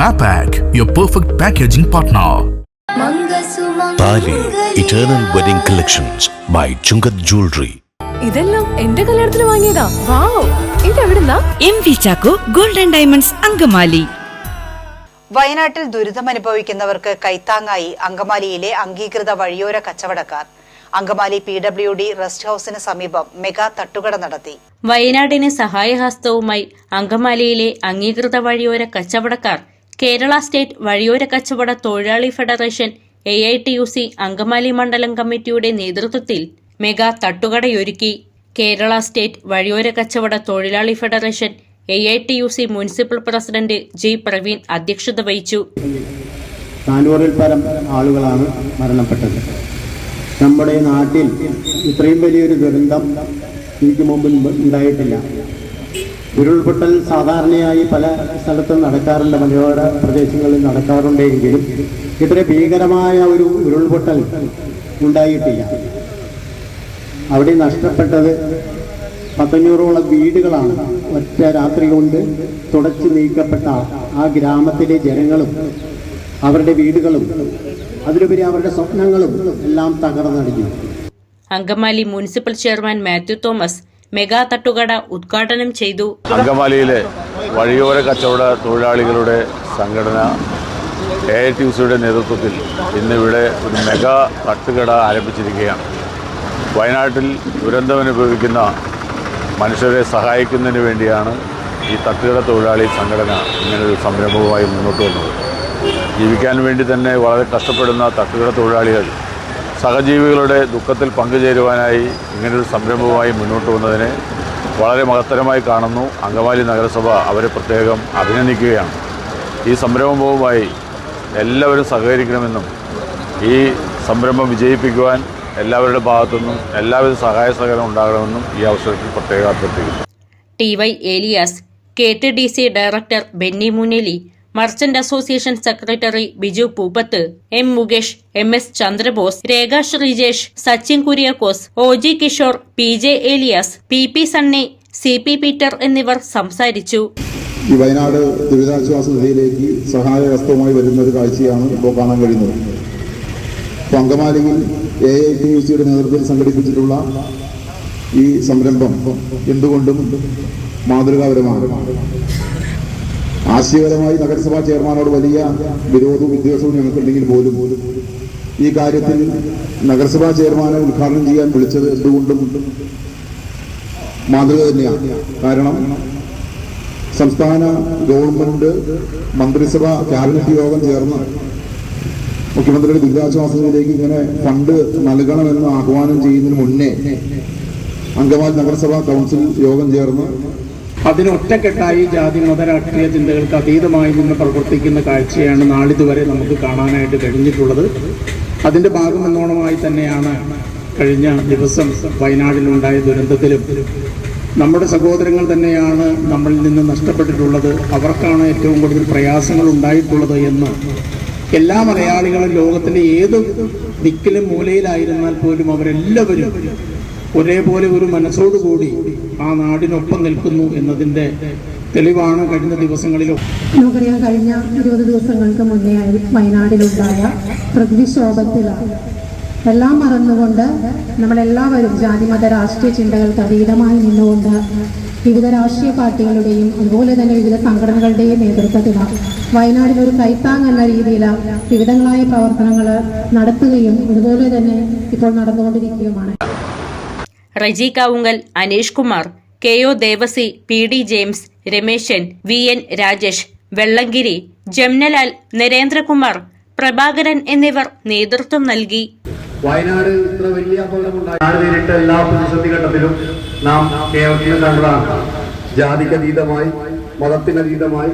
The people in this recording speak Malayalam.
Mapac, your perfect packaging partner. Thali eternal wedding collections by Chungath jewellery ഇതെല്ലാം എന്റെ കല്യാണത്തിന് വാങ്ങിയതാ. Wow. ഇതെവിടുന്നാ? M V Chacko golden diamonds Angamaly. വയനാട്ടിൽ ദുരിതമനുഭവിക്കുന്നവർക്ക് കൈത്താങ്ങായി അങ്കമാലിയിലെ അംഗീകൃത വഴിയോര കച്ചവടക്കാർ. Angamaly P W D rest ഹൌസിന് സമീപം മെഗാ തട്ടുകട നടത്തി. വയനാടിന് സഹായഹസ്തവുമായി അങ്കമാലിയിലെ അംഗീകൃത വഴിയോര കച്ചവടക്കാർ കേരള സ്റ്റേറ്റ് വഴിയോര കച്ചവട തൊഴിലാളി federation A I T U C Angamaly മണ്ഡലം കമ്മിറ്റിയുടെ നേതൃത്വത്തിൽ മെഗാ തട്ടുകടയൊരുക്കി. കേരള സ്റ്റേറ്റ് വഴിയോര കച്ചവട തൊഴിലാളി federation A I T U C municipal president G Praveen അധ്യക്ഷത വഹിച്ചു. ആളുകളാണ് മരണപ്പെട്ടത്. നമ്മുടെ നാട്ടിൽ ഇത്രയും വലിയൊരു ദുരന്തം എനിക്ക് മുമ്പ് ഉണ്ടായിട്ടില്ല. ഉരുൾപൊട്ടൽ സാധാരണയായി പല സ്ഥലത്തും നടക്കാറുണ്ട്. മലയോര പ്രദേശങ്ങളിൽ നടക്കാറുണ്ടെങ്കിലും ഇത്ര ഭീകരമായ ഒരു ഉരുൾപൊട്ടൽ ഉണ്ടായിട്ടില്ല. അവിടെ നഷ്ടപ്പെട്ടത് പത്തഞ്ഞൂറോളം വീടുകളാണ്. ഒറ്റ രാത്രി കൊണ്ട് തുടച്ചു നീക്കപ്പെട്ട ആ ഗ്രാമത്തിലെ ജനങ്ങളും അവരുടെ വീടുകളും അതിലുപരി അവരുടെ സ്വപ്നങ്ങളും എല്ലാം തകർന്നടിഞ്ഞു. Angamaly municipal chairman Mathew Thomas mega തട്ടുകട ഉദ്ഘാടനം ചെയ്തു. അങ്കമാലിയിലെ വഴിയോര കച്ചവട തൊഴിലാളികളുടെ സംഘടന എ ഐ ടി സിയുടെ നേതൃത്വത്തിൽ ഇന്നിവിടെ ഒരു മെഗാ തട്ടുകട ആരംഭിച്ചിരിക്കുകയാണ്. വയനാട്ടിൽ ദുരന്തമനുഭവിക്കുന്ന മനുഷ്യരെ സഹായിക്കുന്നതിന് വേണ്ടിയാണ് ഈ തട്ടുകട തൊഴിലാളി സംഘടന ഇങ്ങനൊരു സംരംഭവുമായി മുന്നോട്ട് വന്നത്. ജീവിക്കാൻ വേണ്ടി തന്നെ വളരെ കഷ്ടപ്പെടുന്ന തട്ടുകട തൊഴിലാളികൾ സഹജീവികളുടെ ദുഃഖത്തിൽ പങ്കുചേരുവാനായി ഇങ്ങനൊരു സംരംഭവുമായി മുന്നോട്ട് വന്നതിനെ വളരെ മഹത്തരമായി കാണുന്നു. അങ്കമാലി നഗരസഭ അവരെ പ്രത്യേകം അഭിനന്ദിക്കുകയാണ്. ഈ സംരംഭവുമായി എല്ലാവരും സഹകരിക്കണമെന്നും ഈ സംരംഭം വിജയിപ്പിക്കുവാൻ എല്ലാവരുടെ ഭാഗത്തുനിന്നും എല്ലാവിധ സഹായ സഹകരണം ഉണ്ടാകണമെന്നും ഈ അവസരത്തിൽ പ്രത്യേകം അഭ്യർത്ഥിക്കുന്നു. T Y Elias K T D C director Benny Muneli merchant association secretary Biju Pooppath M Mukesh M S Chandrabose Rekha Sreejesh Sachin Kuriakose O G Kishore P J Elias P P Sunny C P Peter എന്നിവർ സംസാരിച്ചു. ഈ വയനാട് ദുരിതാശ്വാസ നിധിയിലേക്ക് സഹായ വസ്തുവുമായി വരുന്ന ഒരു കാഴ്ചയാണ് ഇപ്പോൾ കാണാൻ കഴിയുന്നത്. അപ്പോൾ അങ്കമാലിയിൽ എ ഐ ടി യു സിയുടെ നേതൃത്വത്തിൽ സംഘടിപ്പിച്ചിട്ടുള്ള ഈ സംരംഭം എന്തുകൊണ്ടും മാതൃകാപരമാണ്. ആശയപരമായി നഗരസഭാ ചെയർമാനോട് വലിയ വിരോധവും വിദ്വേഷവും ഞങ്ങൾക്കുണ്ടെങ്കിൽ പോലും ഈ കാര്യത്തിൽ നഗരസഭാ ചെയർമാനെ ഉദ്ഘാടനം ചെയ്യാൻ വിളിച്ചത് എന്തുകൊണ്ടും മാതൃക തന്നെയാണ്. കാരണം സംസ്ഥാന ഗവൺമെന്റ് മന്ത്രിസഭ ക്യാബിനറ്റ് യോഗം ചേർന്ന് മുഖ്യമന്ത്രിയുടെ ദുരിതാശ്വാസത്തിലേക്ക് ഇങ്ങനെ ഫണ്ട് നൽകണമെന്ന് ആഹ്വാനം ചെയ്യുന്നതിന് മുന്നേ അങ്കമാലി നഗരസഭാ കൗൺസിൽ യോഗം ചേർന്ന് അതിനൊറ്റക്കെട്ടായി ജാതി മത രാഷ്ട്രീയ ചിന്തകൾക്ക് അതീതമായി നിന്ന് പ്രവർത്തിക്കുന്ന കാഴ്ചയാണ് നാളിതുവരെ നമുക്ക് കാണാനായിട്ട് കഴിഞ്ഞിട്ടുള്ളത്. അതിന്റെ ഭാഗമെന്നോണമായി തന്നെയാണ് കഴിഞ്ഞ ദിവസം വയനാടിലുണ്ടായ ദുരന്തത്തിലും. നമ്മുടെ സഹോദരങ്ങൾ തന്നെയാണ് നമ്മളിൽ നിന്ന് നഷ്ടപ്പെട്ടിട്ടുള്ളത്. അവർക്കാണ് ഏറ്റവും കൂടുതൽ പ്രയാസങ്ങൾ ഉണ്ടായിട്ടുള്ളത് എന്ന്. എല്ലാ മലയാളികളും ലോകത്തിന്റെ ഏത് ദിക്കിലും മൂലയിലായിരുന്നാൽ പോലും അവരെല്ലാവരും ഒരേപോലെ ഒരു മനസ്സോടുകൂടി ആ നാടിനൊപ്പം നിൽക്കുന്നു എന്നതിന്റെ തെളിവാണ് കഴിഞ്ഞ ദിവസങ്ങളിലും. നമുക്കറിയാം കഴിഞ്ഞ ഇരുപത് ദിവസങ്ങൾക്ക് മുന്നേ വയനാടിലുണ്ടായ പ്രകൃതിക്ഷോഭത്തിൽ എല്ലാം മറന്നുകൊണ്ട് നമ്മളെല്ലാവരും ജാതിമത രാഷ്ട്രീയ ചിന്തകൾക്ക് അതീതമായി നിന്നുകൊണ്ട് വിവിധ രാഷ്ട്രീയ പാർട്ടികളുടെയും അതുപോലെ തന്നെ വിവിധ സംഘടനകളുടെയും നേതൃത്വത്തിൽ വയനാടിന് ഒരു കൈത്താങ് എന്ന രീതിയിൽ വിവിധങ്ങളായ പ്രവർത്തനങ്ങൾ നടത്തുകയും അതുപോലെ തന്നെ ഇപ്പോൾ നടന്നുകൊണ്ടിരിക്കുകയുമാണ്. Reji Kavungal Aneesh Kumar K O Devasy P D James Rameshan V N Rajesh Vellangiri Jamnalal Narendrakumar Prabhakaran എന്നിവർ നേതൃത്വം നൽകി. വയനാട് ഇത്ര വലിയ അപകടമുണ്ടായി. നേരിട്ട എല്ലാ പ്രതിസന്ധി ഘട്ടത്തിലും നാം കേരളത്തിൽ കണ്ടതാണ്. ജാതിക്കതീതമായി മതത്തിനതീതമായി